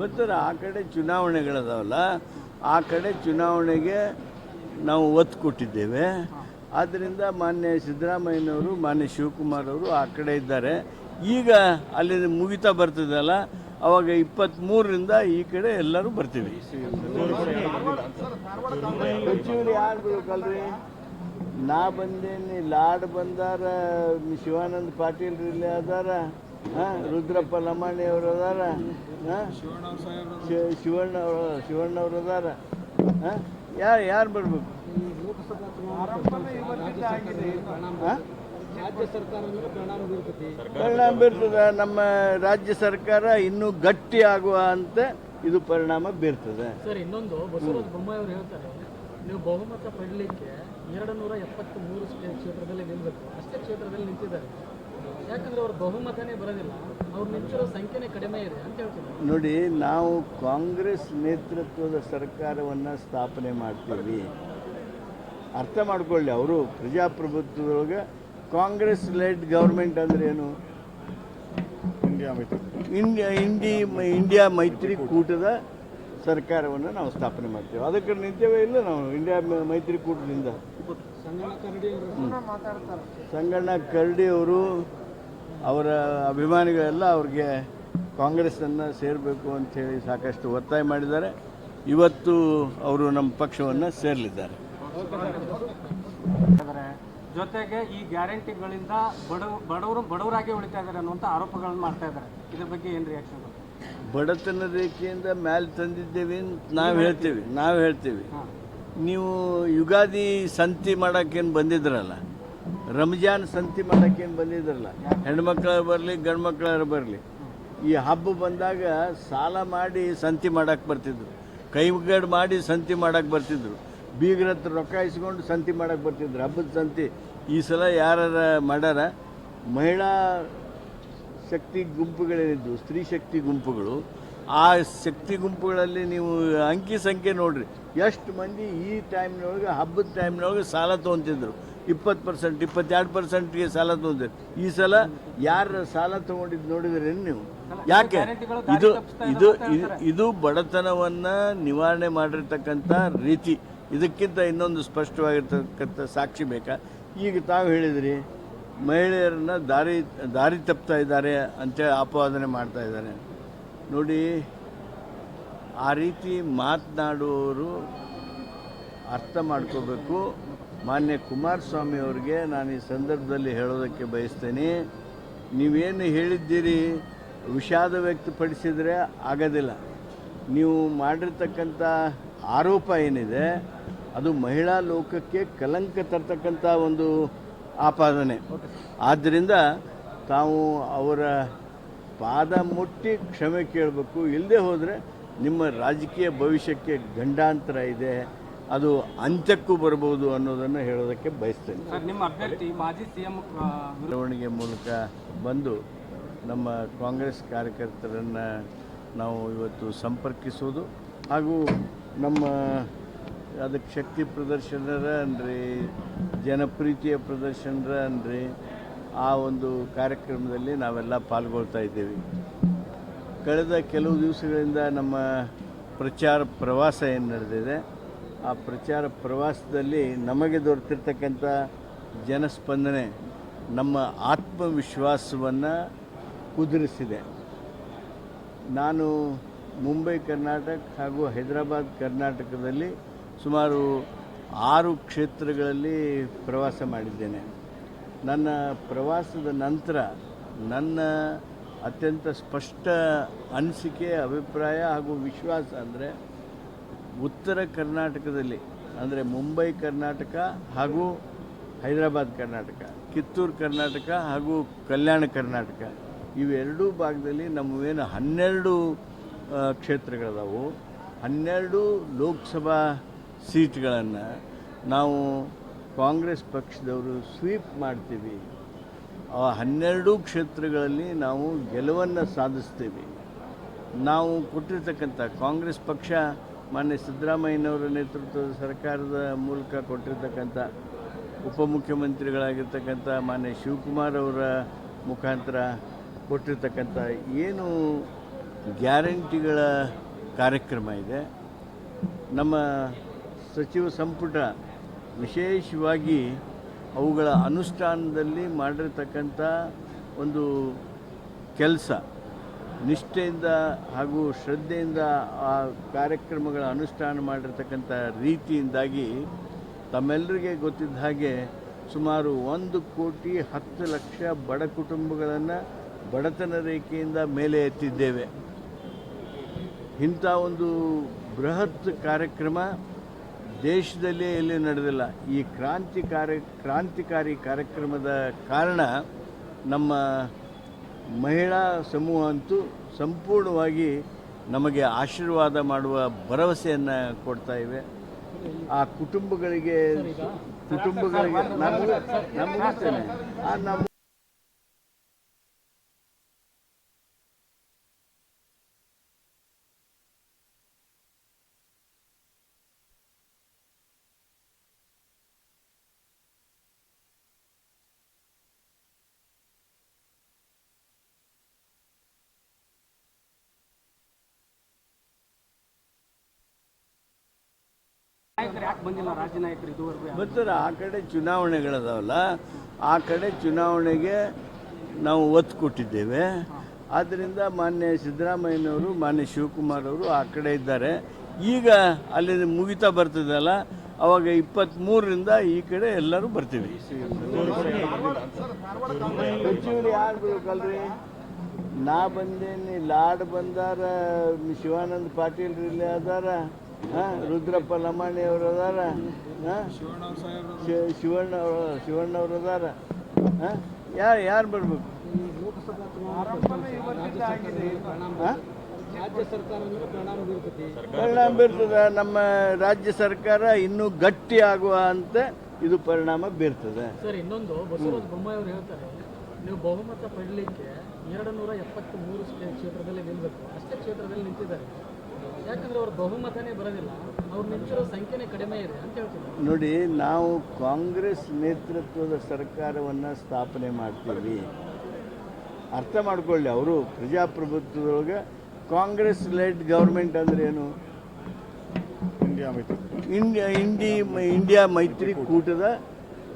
ಬರ್ತಾರೆ ಆ ಕಡೆ ಚುನಾವಣೆಗಳದಾವಲ್ಲ ಆ ಕಡೆ ಚುನಾವಣೆಗೆ ನಾವು ಒತ್ತು ಕೊಟ್ಟಿದ್ದೇವೆ. ಆದ್ದರಿಂದ ಮಾನ್ಯ ಸಿದ್ದರಾಮಯ್ಯನವರು ಮಾನ್ಯ ಶಿವಕುಮಾರ್ ಅವರು ಆ ಕಡೆ ಇದ್ದಾರೆ. ಈಗ ಅಲ್ಲಿ ಮುಗಿತಾ ಬರ್ತದಲ್ಲ ಅವಾಗ ಇಪ್ಪತ್ತ್ಮೂರರಿಂದ ಈ ಕಡೆ ಎಲ್ಲರೂ ಬರ್ತೀವಿ. ಸಚಿವರು ಯಾರು ಬೇಕಲ್ರಿ ನಾ ಬಂದೇನಿ ಲಾಡ್ ಬಂದಾರ ಶಿವಾನಂದ ಪಾಟೀಲ್ ಇಲ್ಲಿ ಅದಾರ. ಹಾ, ರುದ್ರಪ್ಪ ಲಮಾಣಿ ಅವರು ಅದಾರ. ಹಾ? ಶಿವಣ್ಣ ಅವರು ಶಿವಣ್ಣ ಅವರು ಅದಾರ ಯಾರು ಯಾರು ಬರಬೇಕು? ಹಾ? ಪರಿಣಾಮ ಬೀರ್ತದೆ? ನಮ್ಮ ರಾಜ್ಯ ಸರ್ಕಾರ ಇನ್ನೂ ಗಟ್ಟಿ ಆಗುವ ಅಂತ ಇದು ಪರಿಣಾಮ ಬೀರ್ತದೆ. ಸರ್ ಇನ್ನೊಂದು ಬಸವರಾಜ ಬೊಮ್ಮಾಯಿ ಅವರು ಹೇಳ್ತಾರೆ ನೀವು ಬಹುಮತ ಪಡಲಿಕ್ಕೆ ಎರಡು ನೂರ ಎಪ್ಪತ್ತ್ ಮೂರು ಕ್ಷೇತ್ರದಲ್ಲಿ ನಿಲ್ಬೇಕು. ಅಷ್ಟೇ ಕ್ಷೇತ್ರದಲ್ಲಿ ನಿಂತಿದ್ದಾರೆ. ಯಾಕಂದ್ರೆ ಅವ್ರ ಬಹುಮತನೇ ಬರೋದಿಲ್ಲ ಅವ್ರು ನಿಂತಿರೋ ಸಂಖ್ಯೆನೇ ಕಡಿಮೆ ಇದೆ ಅಂತ ಹೇಳ್ತಿದ್ದಾರೆ ನೋಡಿ ನಾವು ಕಾಂಗ್ರೆಸ್ ನೇತೃತ್ವದ ಸರ್ಕಾರವನ್ನು ಸ್ಥಾಪನೆ ಮಾಡ್ತೀವಿ. ಅರ್ಥ ಮಾಡಿಕೊಳ್ಳಿ ಅವರು ಪ್ರಜಾಪ್ರಭುತ್ವದೊಳಗೆ ಕಾಂಗ್ರೆಸ್ ಲೆಡ್ ಗೌರ್ಮೆಂಟ್ ಅಂದ್ರೆ ಏನು? ಇಂಡಿಯಾ ಇಂಡಿ ಇಂಡಿಯಾ ಮೈತ್ರಿಕೂಟದ ಸರ್ಕಾರವನ್ನು ನಾವು ಸ್ಥಾಪನೆ ಮಾಡ್ತೇವೆ. ಅದಕ್ಕೆ ನಿಂತೇವೆ ಇಲ್ಲ ನಾವು? ಇಂಡಿಯಾ ಮೈತ್ರಿಕೂಟದಿಂದ ಸಂಗಣ್ಣ ಕರಡಿ ಅವರು. ಅವರ ಅಭಿಮಾನಿಗಳೆಲ್ಲ ಅವ್ರಿಗೆ ಕಾಂಗ್ರೆಸ್ಸನ್ನು ಸೇರಬೇಕು ಅಂಥೇಳಿ ಸಾಕಷ್ಟು ಒತ್ತಾಯ ಮಾಡಿದ್ದಾರೆ. ಇವತ್ತು ಅವರು ನಮ್ಮ ಪಕ್ಷವನ್ನು ಸೇರಲಿದ್ದಾರೆ. ಜೊತೆಗೆ ಈ ಗ್ಯಾರಂಟಿಗಳಿಂದ ಬಡವ ಬಡವರು ಬಡವರಾಗಿ ಉಳಿತಾ ಇದ್ದಾರೆ ಅನ್ನುವಂಥ ಆರೋಪಗಳನ್ನು ಮಾಡ್ತಾ ಇದ್ದಾರೆ. ಇದ್ರ ಬಗ್ಗೆ ಏನು ರಿಯಾಕ್ಷನ್ ಬಡತನ ರೇಖೆಯಿಂದ ಮ್ಯಾಲೆ ತಂದಿದ್ದೇವೆ ಅಂತ ನಾವು ಹೇಳ್ತೀವಿ. ನಾವು ಹೇಳ್ತೀವಿ. ನೀವು ಯುಗಾದಿ ಸಂತಿ ಮಾಡೋಕ್ಕೇನು ಬಂದಿದ್ರಲ್ಲ? ರಂಜಾನ್ ಸಂತಿ ಮಾಡೋಕ್ಕೇನು ಬಂದಿದ್ರಲ್ಲ? ಹೆಣ್ಮಕ್ಳು ಬರಲಿ, ಗಂಡು ಮಕ್ಕಳು ಬರಲಿ. ಈ ಹಬ್ಬ ಬಂದಾಗ ಸಾಲ ಮಾಡಿ ಸಂತಿ ಮಾಡಕ್ಕೆ ಬರ್ತಿದ್ರು. ಕೈಗಡ್ ಮಾಡಿ ಸಂತಿ ಮಾಡಕ್ಕೆ ಬರ್ತಿದ್ರು. ಬೀಗ್ರ ಹತ್ರ ರೊಕ್ಕ ಇಸ್ಕೊಂಡು ಸಂತಿ ಮಾಡಕ್ಕೆ ಬರ್ತಿದ್ರು. ಹಬ್ಬದ ಸಂತಿ. ಈ ಸಲ ಯಾರ ಮಾಡ್ಯಾರ ಮಹಿಳಾ ಶಕ್ತಿ ಗುಂಪುಗಳೇನಿದ್ದವು ಸ್ತ್ರೀ ಶಕ್ತಿ ಗುಂಪುಗಳು. ಆ ಶಕ್ತಿ ಗುಂಪುಗಳಲ್ಲಿ ನೀವು ಅಂಕಿ ಸಂಖ್ಯೆ ನೋಡ್ರಿ. ಎಷ್ಟು ಮಂದಿ ಈ ಟೈಮ್ನೊಳಗೆ ಹಬ್ಬದ ಟೈಮ್ನೊಳಗೆ ಸಾಲ ತೊಗೊತಿದ್ರು. ಇಪ್ಪತ್ತು ಪರ್ಸೆಂಟ್ ಇಪ್ಪತ್ತೆರಡು ಪರ್ಸೆಂಟ್ಗೆ ಸಾಲ ತೊಗೊಂತಿದ್ರು. ಈ ಸಲ ಯಾರು ಸಾಲ ತೊಗೊಂಡಿದ್ದು ನೋಡಿದ್ರೇನು ನೀವು? ಯಾಕೆ? ಇದು ಇದು ಇದು- ಇದು ಬಡತನವನ್ನು ನಿವಾರಣೆ ಮಾಡಿರ್ತಕ್ಕಂಥ ರೀತಿ. ಇದಕ್ಕಿಂತ ಇನ್ನೊಂದು ಸ್ಪಷ್ಟವಾಗಿರ್ತಕ್ಕಂಥ ಸಾಕ್ಷಿ ಬೇಕಾ? ಈಗ ತಾವು ಹೇಳಿದ್ರಿ ಮಹಿಳೆಯರನ್ನ ದಾರಿ ದಾರಿ ತಪ್ತಾ ಇದ್ದಾರೆ ಅಂತೇಳಿ ಆಪಾದನೆ ಮಾಡ್ತಾ ಇದ್ದಾರೆ. ನೋಡಿ ಆ ರೀತಿ ಮಾತನಾಡುವವರು ಅರ್ಥ ಮಾಡ್ಕೋಬೇಕು. ಮಾನ್ಯ ಕುಮಾರಸ್ವಾಮಿ ಅವರಿಗೆ ನಾನು ಈ ಸಂದರ್ಭದಲ್ಲಿ ಹೇಳೋದಕ್ಕೆ ಬಯಸ್ತೇನೆ. ನೀವೇನು ಹೇಳಿದ್ದೀರಿ ವಿಷಾದ ವ್ಯಕ್ತಪಡಿಸಿದರೆ ಆಗೋದಿಲ್ಲ. ನೀವು ಮಾಡಿರ್ತಕ್ಕಂಥ ಆರೋಪ ಏನಿದೆ ಅದು ಮಹಿಳಾ ಲೋಕಕ್ಕೆ ಕಲಂಕ ತರ್ತಕ್ಕಂಥ ಒಂದು ಆಪಾದನೆ. ಆದ್ದರಿಂದ ತಾವು ಅವರ ಪಾದ ಮುಟ್ಟಿ ಕ್ಷಮೆ ಕೇಳಬೇಕು. ಇಲ್ಲದೆ ಹೋದರೆ ನಿಮ್ಮ ರಾಜಕೀಯ ಭವಿಷ್ಯಕ್ಕೆ ಗಂಡಾಂತರ ಇದೆ ಅದು ಅಂತ್ಯಕ್ಕೂ ಬರಬಹುದು ಅನ್ನೋದನ್ನು ಹೇಳೋದಕ್ಕೆ ಬಯಸ್ತೇನೆ. ನಿಮ್ಮ ಅಭ್ಯರ್ಥಿ ಮಾಜಿ ಸಿಎಂ ಮೆರವಣಿಗೆ ಮೂಲಕ ಬಂದು ನಮ್ಮ ಕಾಂಗ್ರೆಸ್ ಕಾರ್ಯಕರ್ತರನ್ನು ನಾವು ಇವತ್ತು ಸಂಪರ್ಕಿಸೋದು ಹಾಗೂ ನಮ್ಮ ಅದಕ್ಕೆ ಶಕ್ತಿ ಪ್ರದರ್ಶನರ ಅನ್ರಿ ಜನಪ್ರೀತಿಯ ಪ್ರದರ್ಶನರ ಅನ್ರಿ ಆ ಒಂದು ಕಾರ್ಯಕ್ರಮದಲ್ಲಿ ನಾವೆಲ್ಲ ಪಾಲ್ಗೊಳ್ತಾ ಇದ್ದೇವೆ. ಕಳೆದ ಕೆಲವು ದಿವಸಗಳಿಂದ ನಮ್ಮ ಪ್ರಚಾರ ಪ್ರವಾಸ ಏನು ನಡೆದಿದೆ, ಆ ಪ್ರಚಾರ ಪ್ರವಾಸದಲ್ಲಿ ನಮಗೆ ದೊರೆತಿರ್ತಕ್ಕಂಥ ಜನಸ್ಪಂದನೆ ನಮ್ಮ ಆತ್ಮವಿಶ್ವಾಸವನ್ನು ಕುದುರಿಸಿದೆ. ನಾನು ಮುಂಬೈ, ಕರ್ನಾಟಕ ಹಾಗೂ ಹೈದರಾಬಾದ್, ಕರ್ನಾಟಕದಲ್ಲಿ ಸುಮಾರು ಆರು ಕ್ಷೇತ್ರಗಳಲ್ಲಿ ಪ್ರವಾಸ ಮಾಡಿದ್ದೇನೆ. ನನ್ನ ಪ್ರವಾಸದ ನಂತರ ನನ್ನ ಅತ್ಯಂತ ಸ್ಪಷ್ಟ ಅನಿಸಿಕೆ, ಅಭಿಪ್ರಾಯ ಹಾಗೂ ವಿಶ್ವಾಸ ಅಂದರೆ ಉತ್ತರ ಕರ್ನಾಟಕದಲ್ಲಿ ಅಂದರೆ ಮುಂಬೈ ಕರ್ನಾಟಕ ಹಾಗೂ ಹೈದರಾಬಾದ್ ಕರ್ನಾಟಕ, ಕಿತ್ತೂರು ಕರ್ನಾಟಕ ಹಾಗೂ ಕಲ್ಯಾಣ ಕರ್ನಾಟಕ. ಇವೆರಡೂ ಭಾಗದಲ್ಲಿ ನಮ್ಮವೇನು ಹನ್ನೆರಡು ಕ್ಷೇತ್ರಗಳದಾವು. ಹನ್ನೆರಡು ಲೋಕಸಭಾ ಸೀಟ್ಗಳನ್ನು ನಾವು ಕಾಂಗ್ರೆಸ್ ಪಕ್ಷದವರು ಸ್ವೀಪ್ ಮಾಡ್ತೀವಿ. ಆ ಹನ್ನೆರಡು ಕ್ಷೇತ್ರಗಳಲ್ಲಿ ನಾವು ಗೆಲುವನ್ನು ಸಾಧಿಸ್ತೀವಿ. ನಾವು ಕೊಟ್ಟಿರ್ತಕ್ಕಂಥ ಕಾಂಗ್ರೆಸ್ ಪಕ್ಷ, ಮಾನ್ಯ ಸಿದ್ದರಾಮಯ್ಯನವರ ನೇತೃತ್ವದ ಸರ್ಕಾರದ ಮೂಲಕ ಕೊಟ್ಟಿರ್ತಕ್ಕಂಥ ಉಪಮುಖ್ಯಮಂತ್ರಿಗಳಾಗಿರ್ತಕ್ಕಂಥ ಮಾನ್ಯ ಶಿವಕುಮಾರ್ ಅವರ ಮುಖಾಂತರ ಕೊಟ್ಟಿರ್ತಕ್ಕಂಥ ಏನು ಗ್ಯಾರಂಟಿಗಳ ಕಾರ್ಯಕ್ರಮ ಇದೆ. ನಮ್ಮ ಸಚಿವ ಸಂಪುಟ ವಿಶೇಷವಾಗಿ ಅವುಗಳ ಅನುಷ್ಠಾನದಲ್ಲಿ ಮಾಡಿರ್ತಕ್ಕಂಥ ಒಂದು ಕೆಲಸ, ನಿಷ್ಠೆಯಿಂದ ಹಾಗೂ ಶ್ರದ್ಧೆಯಿಂದ ಆ ಕಾರ್ಯಕ್ರಮಗಳ ಅನುಷ್ಠಾನ ಮಾಡಿರ್ತಕ್ಕಂಥ ರೀತಿಯಿಂದಾಗಿ ತಮ್ಮೆಲ್ಲರಿಗೆ ಗೊತ್ತಿದ್ದ ಹಾಗೆ ಸುಮಾರು ಒಂದು ಕೋಟಿ ಹತ್ತು ಲಕ್ಷ ಬಡ ಕುಟುಂಬಗಳನ್ನು ಬಡತನ ರೇಖೆಯಿಂದ ಮೇಲೆ ಎತ್ತಿದ್ದೇವೆ. ಇಂಥ ಒಂದು ಬೃಹತ್ ಕಾರ್ಯಕ್ರಮ ದೇಶದಲ್ಲೇ ಎಲ್ಲಿ ನಡೆದಿಲ್ಲ ಈ ಕ್ರಾಂತಿಕಾರಿ ಕ್ರಾಂತಿಕಾರಿ ಕಾರ್ಯಕ್ರಮದ ಕಾರಣ ನಮ್ಮ ಮಹಿಳಾ ಸಮೂಹ ಅಂತೂ ಸಂಪೂರ್ಣವಾಗಿ ನಮಗೆ ಆಶೀರ್ವಾದ ಮಾಡುವ ಭರವಸೆಯನ್ನು ಕೊಡ್ತಾ ಇವೆ ಆ ಕುಟುಂಬಗಳಿಗೆ ಕುಟುಂಬಗಳಿಗೆ ನಾನು ನಾನು ಮುಗಿಸ್ತೇನೆ. ಆ ನಮ್ಮ ನಾಯಕರು ಆ ಕಡೆ ಚುನಾವಣೆಗಳದಾವಲ್ಲ ಆ ಕಡೆ ಚುನಾವಣೆಗೆ ನಾವು ಒತ್ತು ಕೊಟ್ಟಿದ್ದೇವೆ. ಆದ್ದರಿಂದ ಮಾನ್ಯ ಸಿದ್ದರಾಮಯ್ಯನವರು ಮಾನ್ಯ ಶಿವಕುಮಾರ್ ಅವರು ಆ ಕಡೆ ಇದ್ದಾರೆ. ಈಗ ಅಲ್ಲಿ ಮುಗಿತಾ ಬರ್ತದಲ್ಲ ಅವಾಗ ಇಪ್ಪತ್ತ್ಮೂರರಿಂದ ಈ ಕಡೆ ಎಲ್ಲರೂ ಬರ್ತೀವಿ. ಯಾರು ನಾ ಬಂದೇನಿ ಲಾಡ್ ಬಂದಾರ ಶಿವಾನಂದ ಪಾಟೀಲ್ ಇಲ್ಲಿ ಅದಾರ. ಹಾ, ರುದ್ರಪ್ಪ ಲಮಾಣಿ ಅವರು ಅದಾರ. ಹಾಂ? ಶಿವಣ್ಣ ಅವರು ಶಿವಣ್ಣ ಅವರು ಅದಾರ. ಯಾರು ಯಾರು ಬರ್ಬೇಕು? ಹಾ? ಪರಿಣಾಮ ಬೀರ್ತದೆ. ನಮ್ಮ ರಾಜ್ಯ ಸರ್ಕಾರ ಇನ್ನೂ ಗಟ್ಟಿ ಆಗುವ ಅಂತ ಇದು ಪರಿಣಾಮ ಬೀರ್ತದೆ. ಸರ್ ಇನ್ನೊಂದು ಬಸವರಾಜ ಬೊಮ್ಮಾಯಿ ಹೇಳ್ತಾರೆ ನೀವು ಬಹುಮತ ಪಡಲಿಕ್ಕೆ ಎರಡು ನೂರ ಎಪ್ಪತ್ತ್ ಮೂರು ಕ್ಷೇತ್ರದಲ್ಲಿ ನಿಲ್ಲಬೇಕು ಅಷ್ಟೇ ಕ್ಷೇತ್ರದಲ್ಲಿ ನಿಂತಿದ್ದಾರೆ. ಯಾಕಂದ್ರೆ ಅವ್ರ ಬಹುಮತನೇ ಬರೋದಿಲ್ಲ ಅವ್ರು ನಿಂತಿರೋ ಸಂಖ್ಯೆನೇ ಕಡಿಮೆ ಇದೆ ಅಂತ ಹೇಳ್ತಿದ್ದಾರೆ ನೋಡಿ ನಾವು ಕಾಂಗ್ರೆಸ್ ನೇತೃತ್ವದ ಸರ್ಕಾರವನ್ನು ಸ್ಥಾಪನೆ ಮಾಡ್ತೀವಿ. ಅರ್ಥ ಮಾಡ್ಕೊಳ್ಳಿ ಅವರು ಪ್ರಜಾಪ್ರಭುತ್ವದೊಳಗೆ ಕಾಂಗ್ರೆಸ್ ಲೆಡ್ ಗೌರ್ಮೆಂಟ್ ಅಂದ್ರೆ ಏನು? ಇಂಡಿಯಾ ಇಂಡಿ ಇಂಡಿಯಾ ಮೈತ್ರಿಕೂಟದ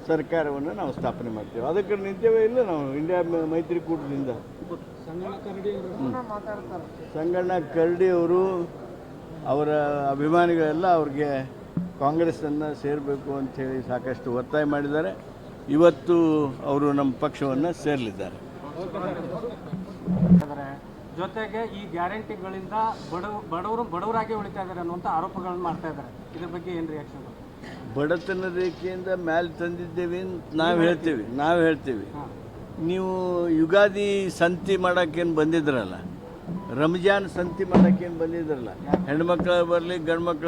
ಸರ್ಕಾರವನ್ನು ನಾವು ಸ್ಥಾಪನೆ ಮಾಡ್ತೇವೆ. ಅದಕ್ಕೆ ನಿಂತೇವೆ ಇಲ್ಲ ನಾವು ಇಂಡಿಯಾ ಮ- ಮೈತ್ರಿಕೂಟದಿಂದ ಸಂಗಣ್ಣ ಕರಡಿ ಅವರು. ಸಂಗಣ್ಣ ಕರಡಿ ಅವರು ಅಭಿಮಾನಿಗಳೆಲ್ಲ ಅವ್ರಿಗೆ ಕಾಂಗ್ರೆಸ್ಸನ್ನು ಸೇರಬೇಕು ಅಂಥೇಳಿ ಸಾಕಷ್ಟು ಒತ್ತಾಯ ಮಾಡಿದ್ದಾರೆ. ಇವತ್ತು ಅವರು ನಮ್ಮ ಪಕ್ಷವನ್ನು ಸೇರಲಿದ್ದಾರೆ. ಜೊತೆಗೆ ಈ ಗ್ಯಾರಂಟಿಗಳಿಂದ ಬಡವ ಬಡವರು ಬಡವರಾಗಿ ಉಳಿತಾ ಇದ್ದಾರೆ ಅನ್ನುವಂಥ ಆರೋಪಗಳನ್ನು ಮಾಡ್ತಾ ಇದ್ದಾರೆ. ಇದ್ರ ಬಗ್ಗೆ ಏನು ರಿಯಾಕ್ಷನ್ ಬಡತನ ರೇಖೆಯಿಂದ ಮೇಲೆ ತಂದಿದ್ದೇವೆ ಅಂತ ನಾವು ಹೇಳ್ತೀವಿ ನಾವು ಹೇಳ್ತೀವಿ. ನೀವು ಯುಗಾದಿ ಸಂತಿ ಮಾಡೋಕ್ಕೇನು ಬಂದಿದ್ರಲ್ಲ ರಂಜಾನ್ ಸಂತಿ ಮಾಡೋಕ್ಕೇನು ಬಂದಿದ್ರಲ್ಲ? ಹೆಣ್ಮಕ್ಳು ಬರಲಿ ಗಂಡು ಮಕ್ಳು